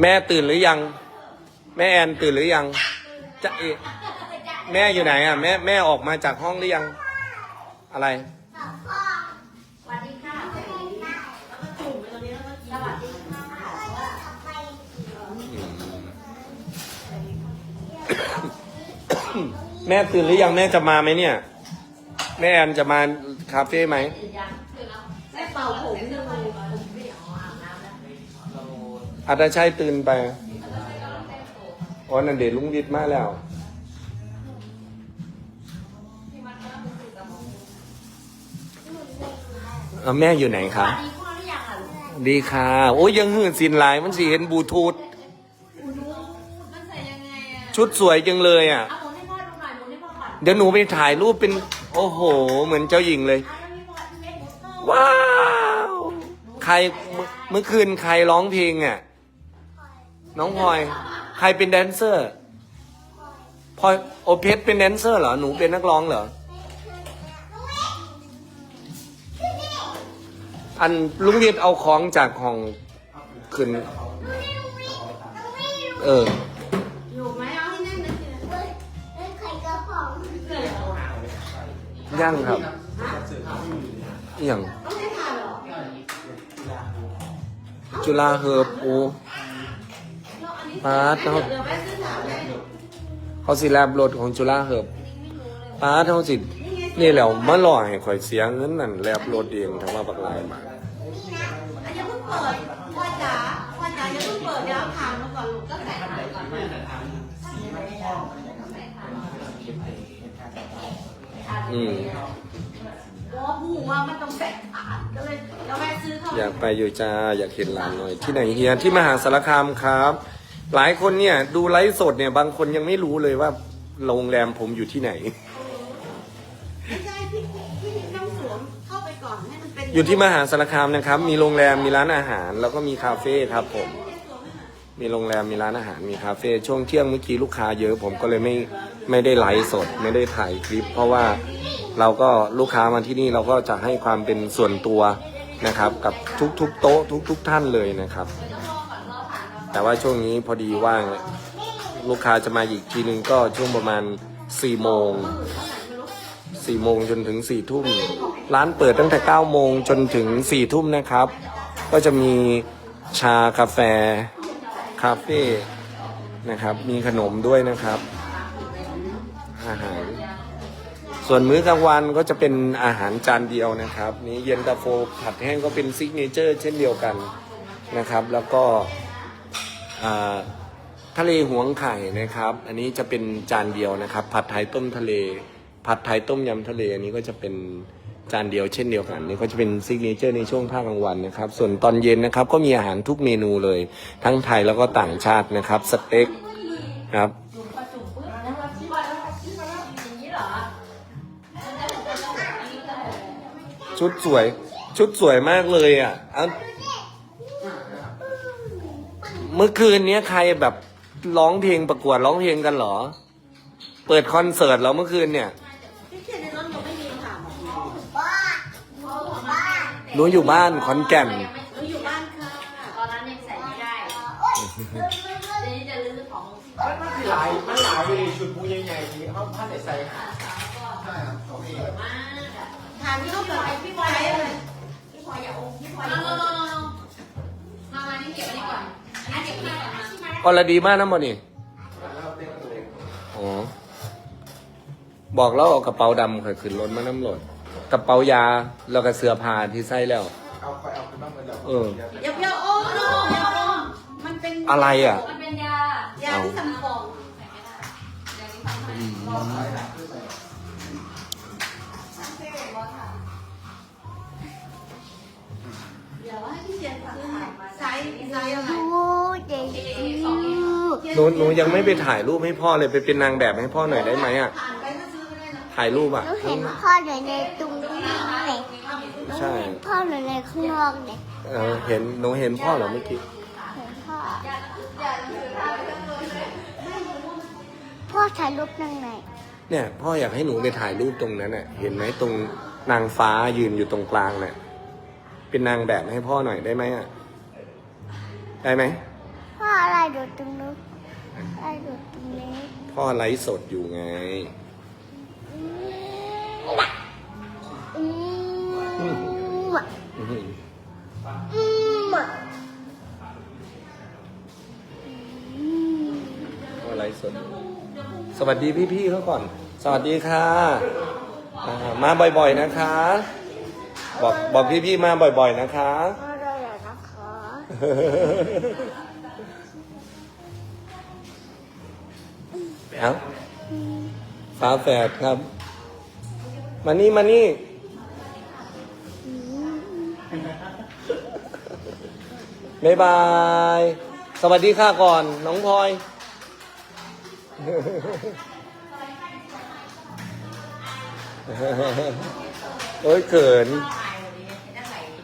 แม่ตื่นหรือยัง แม่แอนตื่นหรือยังจะเอแม่อยู่ไหนอะแม่แม่ออกมาจากห้องหรือยัง อะไรแม่ตื่นหรือยังแม่จะมาไหมเนี่ย แม่แอนจะมาคาเฟ่ไหมแม่เป่าผมหนึ่งผมไม่อยากอาบน้ำแล้ว อาจจะใช่ตื่นไปอ๋อนั่นเดชลุงวิทย์มาแล้วเอาแม่อยู่ไหนคะสวัสดีพ่อหรือยังอะลูกดีค่ะ โอ้ยยังหื่นสินหลายมันสิเห็นบลูทูธคุณลูกมันใส่ยังไงอะชุดสวยจังเลยอะเอาหมุนให้พ่อดูหน่อยหมุนให้พ่อก่อนเดี๋ยวหนูไปถ่ายรูปเป็น โอ้โห เหมือนเจ้าหญิงเลยเอาแล้วมีพ่อที่เม็ดหมุนเข้าว้าว ใครเมื่อเมื่อคืนใครร้องเพลงอะ น้องพลอย ใครเป็นแดนเซอร์พลอยโอเพชรเป็นแดนเซอร์เหรอ หนูเป็นนักร้องเหรอ อันลุงเวียดเอาของจากห้องขึ้น เออ อยู่ไหมเอาให้แน่นนะสิย่างครับอหย่างต้องให้ทานเหรอจุฬาเฮิร์บโอแล้วอันนี้ ปาดเดี๋เนาสีแม่ซื้อถามแม่เขาสิแลบรถของจุฬาเฮิร์บป้าเท่าสินี่แหล้วมาหล่อให้ข่อยเสียเงินนั่นแลบรถเองทั้งว่าบักลายบาทอันอย่าเพิ่งเปิดพ่อจ๋าพ่อจ๋าย่าเพิ่งเปิดยวเอาถามมาก่อนลูกก็ใส่ถามก่อนอืมโอ้หูว่ามันต้องใส่ถามก็เลยแล้วแม่ซื้อเข้าอยากไปอยู่จ้า อยากเห็นหลานหน่อย ที่ไหนเฮียที่มหาสารคามครับ หลายคนเนี่ย ดูไลฟ์สดเนี่ย บางคนยังไม่รู้เลยว่าโรงแรมผมอยู่ที่ไหน ไม่ใช่พี่พี่ต้องสวมเข้าไปก่อนให้มันเป็นอยู่ที่มหาสารคามนะครับ มีโรงแรมมีร้านอาหาร แล้วก็มีคาเฟ่ครับผม มีโรงแรมมีร้านอาหารมีคาเฟ่ช่วงเที่ยงเมื่อกี้ลูกค้าเยอะผมก็เลยไม่ไม่ได้ไลฟ์สด ไม่ได้ถ่ายคลิป เพราะว่าเราก็ลูกค้ามาที่นี่เราก็จะให้ความเป็นส่วนตัวนะครับ กับทุกๆ โต๊ะทุก ๆ ท่านเลยนะครับ แต่ว่าช่วงนี้พอดีว่างลูกค้าจะมาอีกทีหนึ่งก็ช่วงประมาณ4โมง4โมงจนถึง4ทุ่มร้านเปิดตั้งแต่9โมงจนถึง4ทุ่มนะครับ ก็จะมีชากาแฟคาเฟ่นะครับมีขนมด้วยนะครับอาหารส่วนมื้อกลางวันก็จะเป็นอาหารจานเดียวนะครับ นี้เย็นตาโฟผัดแห้งก็เป็นซิกเนเจอร์เช่นเดียวกันนะครับ แล้วก็ ทะเลหวงไข่นะครับ อันนี้จะเป็นจานเดียวนะครับ ผัดไทยต้มทะเล ผัดไทยต้มยำทะเล อันนี้ก็จะเป็นจานเดียวเช่นเดียวกัน นี่ก็จะเป็นซิกเนเจอร์ในช่วงภาคกลางวันนะครับ ส่วนตอนเย็นนะครับก็มีอาหารทุกเมนูเลย ทั้งไทยแล้วก็ต่างชาตินะครับ สเต็กครับชุดสวย ชุดสวยมากเลยอะ เมื่อคืนเนี้ยใครแบบร้องเพลงประกวดร้องเพลงกันเหรอ เปิดคอนเสิร์ตแล้วเมื่อคืนเนี่ยพี่เขียนในรถยังไม่มีถามหรอหนูอยู่บ้านขอนแก่น หนูอยู่บ้านค่ะตอนนั้นยังใส่ไม่ได้เดี๋ยวนี้จะลื้อของมันมันหลายมันหลายเลยชุดมูใหญ่ๆที่เขาผ้าใส่หามากอะถามพี่เขาก่อนพี่บอยอะไรพี่พลอยอย่าอมพี่พลอยอย่าอมมามานี่เก็บไว้นี่ก่อน อรดีมากนะโมนี่อ๋อบอกแล้วเอากระเป๋าดำเคยขึ้นรถมาน้ำรถกระเป๋ายาแล้วก็เสื้อผ้าที่ใส่แล้ว เอาไปเอาไปบ้างเลยแล้วเออ อย่าเพียวโอ้โน้อย่าโอ้มันเป็นอะไรอะ มันเป็นยายาที่ทำฟองใส่ไม่ได้เดี๋ยวนี้ทำให้เดี๋ยวให้พี่เขียนซื้อไซส์ไซส์อะไร หนูหนูยังไม่ไปถ่ายรูปให้พ่อเลยไปเป็นนางแบบให้พ่อหน่อยได้ไหมอะผ่านไปก็ซื้อก็ได้นะถ่ายรูปอะ หนูเห็นพ่ออยู่ในตรงนี้เลยใช่พ่ออยู่ในข้างนอกเนี่ยเออเห็นหนูเห็นพ่อเหรอเมื่อกี้ เห็นพ่อ พ่อถ่ายรูปยังไงเนี่ยพ่ออยากให้หนูไปถ่ายรูปตรงนั้นน่ะ เห็นไหมตรงนางฟ้ายืนอยู่ตรงกลางน่ะ เป็นนางแบบให้พ่อหน่อยได้ไหมอะ ได้ไหม พ่ออะไรดูตรงนู้น อะไรดูตรงนี้พ่อไลฟ์สดอยู่ไง อืมอืมอื้อหืออืมพ่อไลฟ์สดอยู่สวัสดีพี่ๆเขาก่อน สวัสดีค่ะอ่ามาบ่อยๆนะคะ บอกบอกพี่ๆมาบ่อยๆนะคะพ่อได้แล้วนะคะ เอ้าฝาแฝดครับ มานี่มานี่ บ๊ายบาย สวัสดีค่ะก่อน น้องพลอย โอ้ยเขิน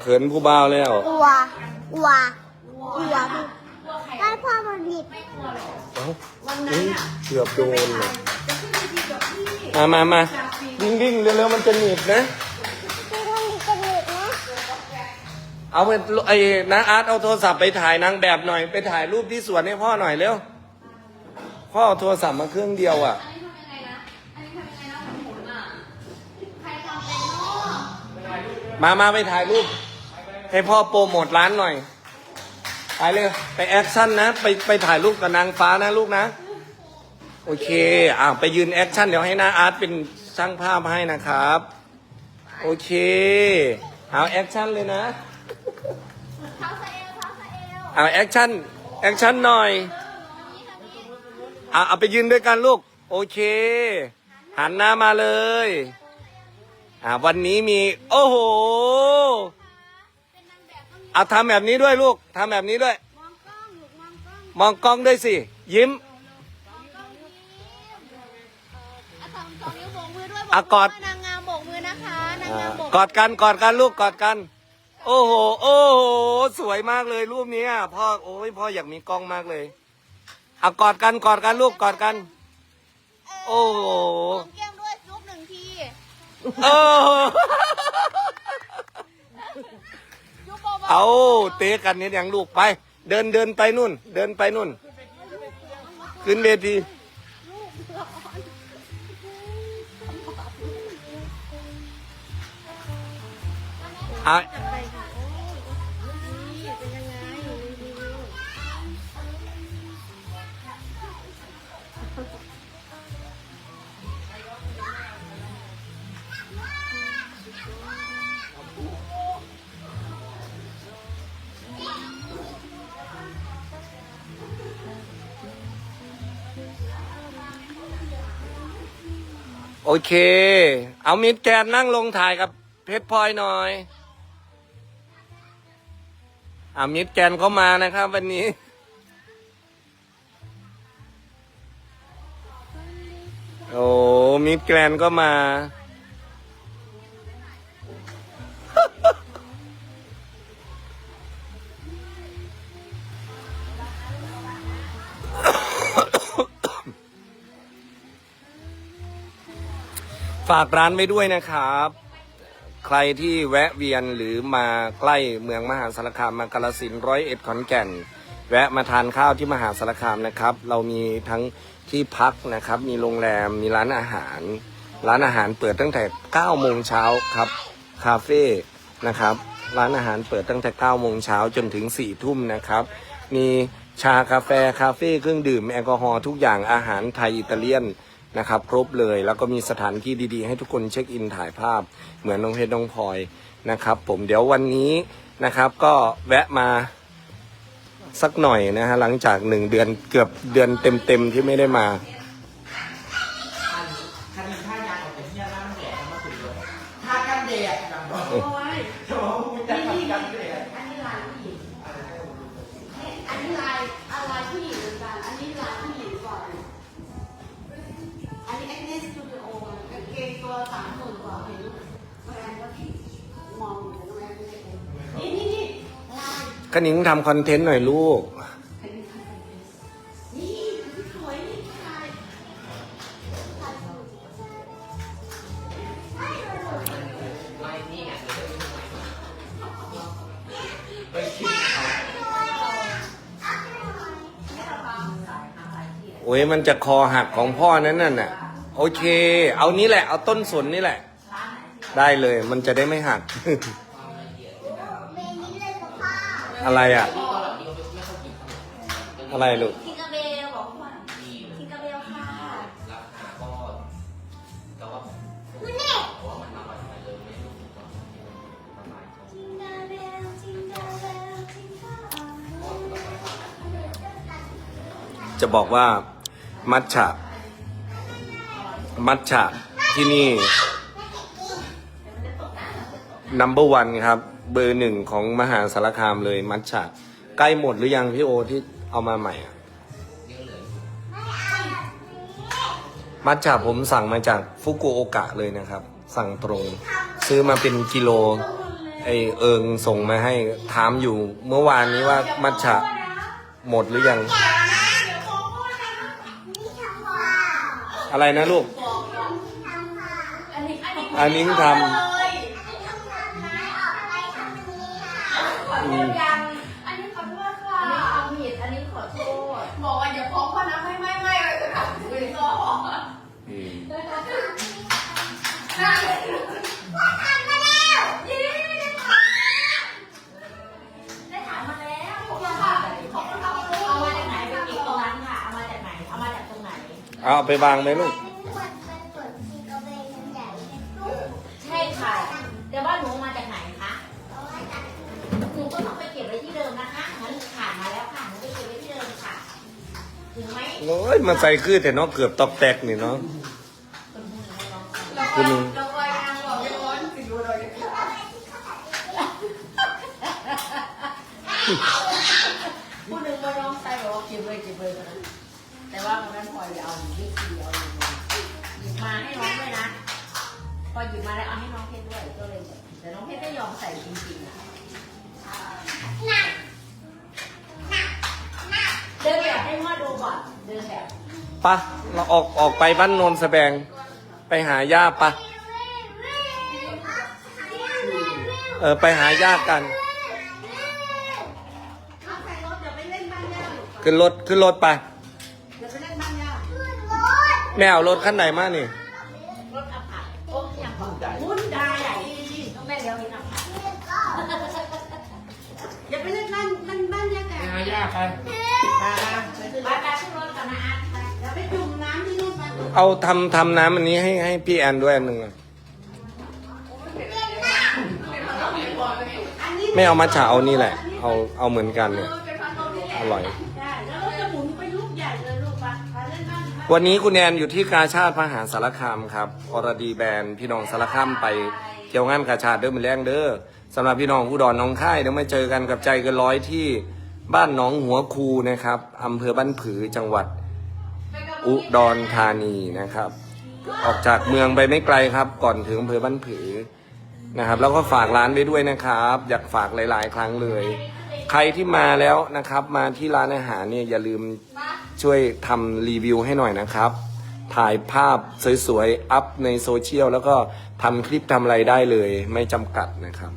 เขินผู้บ่าวแล้ว อัว อัว อัว ให้พ่อมันหยิบเอ้าเฮ้ยเกือบโดนเลยมามามาวิ่งวิ่งเร็วๆมันจะหนีบนะที่ต้องมีกระดูกนะเอาไปไอ้นะอาร์ตเอาโทรศัพท์ไปถ่ายนางแบบหน่อย ไปถ่ายรูปที่สวนให้พ่อหน่อยเร็ว พ่อเอาโทรศัพท์มาเครื่องเดียวอะ อันนี้ทำยังไงนะ อันนี้ทำยังไงนะหมุนๆอะ ใครทำเป็นเนาะมามาไปถ่ายรูป ให้พ่อโปรโมทร้านหน่อย ไปเลยไปแอคชั่นนะ ไปไปถ่ายรูปกับนางฟ้านะลูกนะ โอเค อ่าไปยืนแอคชั่นเดี๋ยวให้นาอาร์ตเป็นช่างภาพให้นะครับ โอเค เอาแอคชั่นเลยนะ เท้าสะเอวเท้าสะเอวเอาแอคชั่นแอคชั่นหน่อยเอาเอาไปยืนด้วยกันลูก โอเค หันหน้ามาเลย อ่าวันนี้มี โอ้โห เอาทำแบบนี้ด้วยลูกทำแบบนี้ด้วย มองกล้องหนูมองกล้องมองกล้องด้วยสิ ยิ้มอะสองสองนิ้วโบกมือด้วยอะกอดนางงามโบกมือนะคะนางอ่างามโบกกอดกันกอดกันลูกกอดกัน โอ้โห โอ้โห สวยมากเลยรูปเนี้ยพ่อโอ้ยพ่ออยากมีกล้องมากเลยเอากอดกันกอดกันลูกกอดกัน โอ้โหแก้มด้วยรูปหนึ่งทีเออยุบ เบาเอาเตะกันเนี่ยอย่างลูกไป เดินเดินไปนู่น เดินไปนู่น ขึ้นเวทีอะ เค เอามิดแกนนั่งลงถ่ายกับเพชรพลอยหน่อยอามิดแกนเข้ามานะครับ วันนี้ โอ้มิดแกนก็มา ฝากร้านไว้ด้วยนะครับ ใครที่แวะเวียนหรือมาใกล้เมืองมหาสารคามมากาลสินร้อยเอ็ดขอนแก่น แวะมาทานข้าวที่มหาสารคามนะครับ เรามีทั้งที่พักนะครับ มีโรงแรมมีร้านอาหาร ร้านอาหารเปิดตั้งแต่9โมงเช้าครับคาเฟ่นะครับร้านอาหารเปิดตั้งแต่9โมงเช้าจนถึง4ทุ่มนะครับ มีชากาแฟคาเฟ่เครื่องดื่มแอลกอฮอล์ทุกอย่างอาหารไทยอิตาเลียน นะครับ ครบเลยแล้วก็มีสถานที่ดีๆ ให้ทุกคนเช็คอินถ่ายภาพ เหมือนน้องเพชรน้องพลอยนะครับ ผมเดี๋ยววันนี้นะครับ ก็แวะมาสักหน่อยนะฮะหลังจากหนึ่งเดือนเกือบเดือนเต็มๆที่ไม่ได้มา ขนิงทำคอนเทนต์หน่อยลูก โอ้ยมันจะคอหักของพ่อนั้นน่ะน่ะ โอเค เอานี้แหละ เอาต้นสนนี่แหละ ได้เลย มันจะได้ไม่หัก ออะไรอะ อะไรลูก ทิงเกอร์เบลบอกพ่อทิงเกอร์เบลค่ะมันนี่จิงเกอร์เบลจิงเกอร์เบลจิงเกอร์เบลจะบอกว่ามัทฉะมัทฉะที่นี่ number one ครับ เบอร์หนึ่งของมหาสารคามเลยมัทฉะใกล้หมดหรือยังพี่โอที่เอามาใหม่อะมัทฉะผมสั่งมาจากฟุกุโอกะเลยนะครับ สั่งตรง ซื้อมาเป็นกิโล ไอเอิงส่งมาให้ถามอยู่ เมื่อวานนี้ว่ามัทฉะหมดหรือยัง อะไรนะลูกอันนี้ทำ เอาไปวางไหมลูกเป็นขวดเป็นขวดจิงเกอร์เบลใหญ่ลูก ใช่ค่ะ แต่ว่าหนูมาจากไหนคะเอาไว้ตัดหนูก็ต้องไปเก็บไว้ที่เดิมนะคะงั้นผ่านมาแล้วค่ะ หนูไปเก็บไว้ที่เดิมค่ะ ถึงไหมโอ้ยมาใส่คือแต่เนาะเกือบตอกแตกนี่เนาะคุณลุงเราไปนางบอกย้อนสิดูเลย ผู้หนึ่งมาลองใส่บอกว่าเก็บเลยเก็บเลยนะแต่ว่ามันนั้นพอจะเอาหยิบสีเอาหยิบมาให้น้องด้วยนะ พอหยิบมาแล้วเอาให้น้องเพชรด้วยก็เลยแบบแต่น้องเพชรไม่ยอมใส่จริงๆอะหนักเดินแบบให้พ่อดูก่อนเดินแบบปะเราออกออกไปบ้านโนนสแบง ไปหาย่าปะเออไปหาย่ากัน ขึ้นรถขึ้นรถไป เดี๋ยวไปเล่นบ้านย่าแม่เอารถขั้นไหนมานี่ รถอับอับโอ้ยยังก่อนหุ้นได้ใหญ่ต้องแม่เลี้ยวนี่นะเดี๋ยวไปเล่นบ้านบ้านบ้านย่าแก่หายากไปไปไปขึ้นรถกันนะอาร์ตไปเดี๋ยวไปจุ่มน้ำที่นู่นไปเอาทำทำน้ำอันนี้ให้ให้พี่แอนด้วยอันหนึ่งอะอันนี้ไม่เอามาฉาเอานี่แหละ เอาเอาเหมือนกันเนี่ยเป็นพัดลมนี่แหละอร่อย วันนี้คุณแอนอยู่ที่กาชาติมหาสารคามครับอรดีแบรนด์พี่น้องสารคามไปเที่ยวงานกาชาติเด้อมือแรงเด้อสำหรับพี่น้องผู้ดอนน้องค่ายเดี๋ยวมาเจอกันกับใจเกันร้อยที่บ้านหนองหัวคูนะครับอำเภอบ้านผือจังหวัด อุดรธานีนะครับ ออกจากเมืองไปไม่ไกลครับ ก่อนถึงอำเภอบ้านผือนะครับ แล้วก็ฝากร้านไว้ด้วยนะครับ อยากฝากหลาย ๆ ครั้งเลย ใครที่มาแล้วนะครับ มาที่ร้านอาหารเนี่ยอย่าลืมช่วยทำรีวิวให้หน่อยนะครับ ถ่ายภาพสวยๆ อัพในโซเชียลแล้วก็ทำคลิปทำอะไรได้เลย ไม่จำกัดนะครับ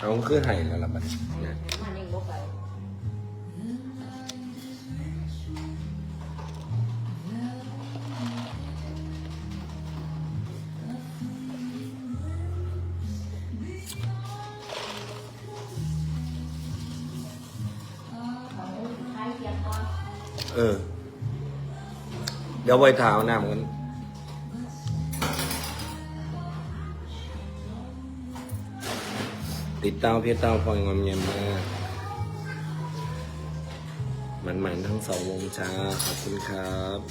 เอาคือไห้แล้ว เออ เดี๋ยวไว้เท้าหน้ามันติดเต้าเพียเต้าพอยงอมเย็นมากมันทั้งสองวงจ้าขอบคุณครับ